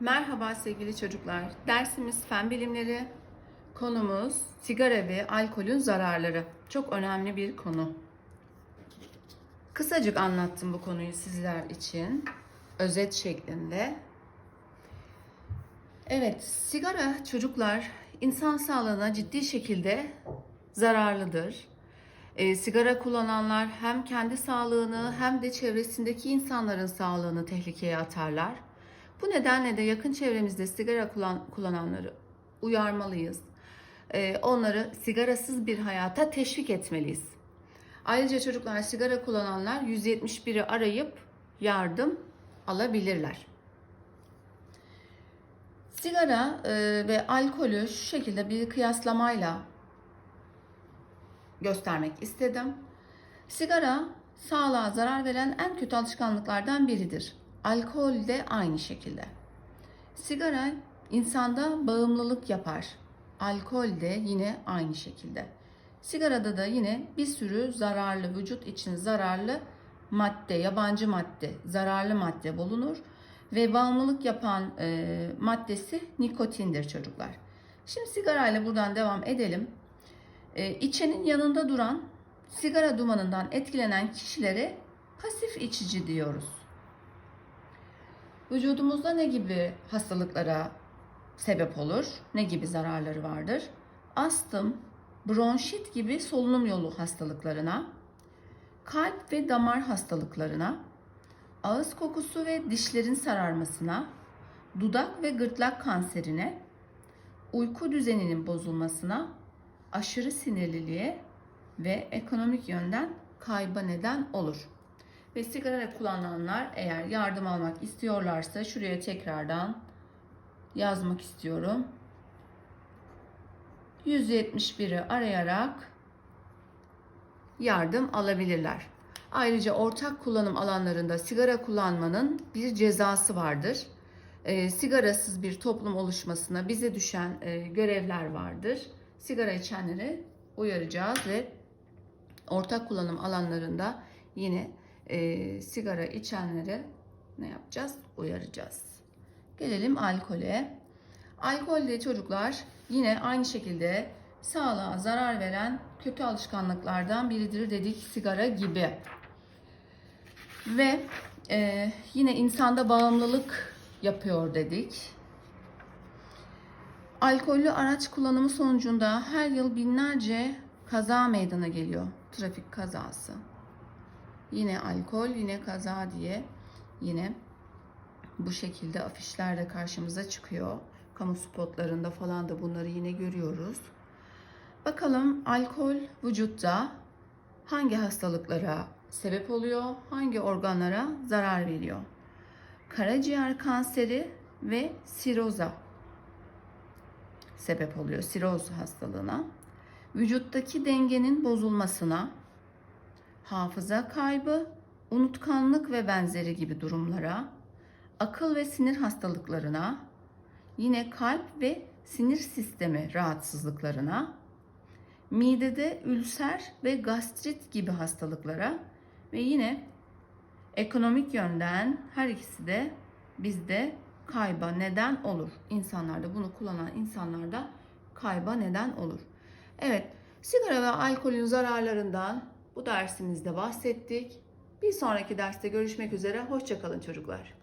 Merhaba sevgili çocuklar. Dersimiz fen bilimleri. Konumuz sigara ve alkolün zararları. Çok önemli bir konu. Kısacık anlattım bu konuyu sizler için. Özet şeklinde. Evet, sigara çocuklar insan sağlığına ciddi şekilde zararlıdır. E, sigara kullananlar hem kendi sağlığını hem de çevresindeki insanların sağlığını tehlikeye atarlar. Bu nedenle de yakın çevremizde sigara kullan, kullananları uyarmalıyız. E, onları sigarasız bir hayata teşvik etmeliyiz. Ayrıca çocuklar sigara kullananlar 171'i arayıp yardım alabilirler. Sigara e, ve alkolü şu şekilde bir kıyaslamayla göstermek istedim. Sigara sağlığa zarar veren en kötü alışkanlıklardan biridir. Alkol de aynı şekilde. Sigara insanda bağımlılık yapar. Alkol de yine aynı şekilde. Sigarada da yine bir sürü zararlı, vücut için zararlı madde, yabancı madde, zararlı madde bulunur ve bağımlılık yapan e, maddesi nikotindir çocuklar. Şimdi sigarayla buradan devam edelim. E, içenin yanında duran sigara dumanından etkilenen kişilere pasif içici diyoruz. Vücudumuzda ne gibi hastalıklara sebep olur? Ne gibi zararları vardır? Astım, bronşit gibi solunum yolu hastalıklarına, kalp ve damar hastalıklarına, ağız kokusu ve dişlerin sararmasına, dudak ve gırtlak kanserine, uyku düzeninin bozulmasına, aşırı sinirliliğe ve ekonomik yönden kayba neden olur. Ve sigara kullananlar eğer yardım almak istiyorlarsa şuraya tekrardan yazmak istiyorum. 171'i arayarak yardım alabilirler. Ayrıca ortak kullanım alanlarında sigara kullanmanın bir cezası vardır. E, sigarasız bir toplum oluşmasına bize düşen e, görevler vardır. Sigara içenleri uyaracağız ve ortak kullanım alanlarında yine e, sigara içenleri ne yapacağız? Uyaracağız. Gelelim alkole. Alkol de çocuklar yine aynı şekilde sağlığa zarar veren kötü alışkanlıklardan biridir dedik sigara gibi. Ve e, yine insanda bağımlılık yapıyor dedik. Alkollü araç kullanımı sonucunda her yıl binlerce kaza meydana geliyor. Trafik kazası. Yine alkol, yine kaza diye yine bu şekilde afişlerde karşımıza çıkıyor. Kamu spotlarında falan da bunları yine görüyoruz. Bakalım alkol vücutta hangi hastalıklara sebep oluyor, hangi organlara zarar veriyor? Karaciğer kanseri ve siroza sebep oluyor, siroz hastalığına. Vücuttaki dengenin bozulmasına, hafıza kaybı, unutkanlık ve benzeri gibi durumlara, akıl ve sinir hastalıklarına, yine kalp ve sinir sistemi rahatsızlıklarına, midede ülser ve gastrit gibi hastalıklara ve yine ekonomik yönden her ikisi de bizde kayba neden olur. İnsanlarda bunu kullanan insanlarda kayba neden olur. Evet, sigara ve alkolün zararlarından bu dersimizde bahsettik. Bir sonraki derste görüşmek üzere. Hoşçakalın çocuklar.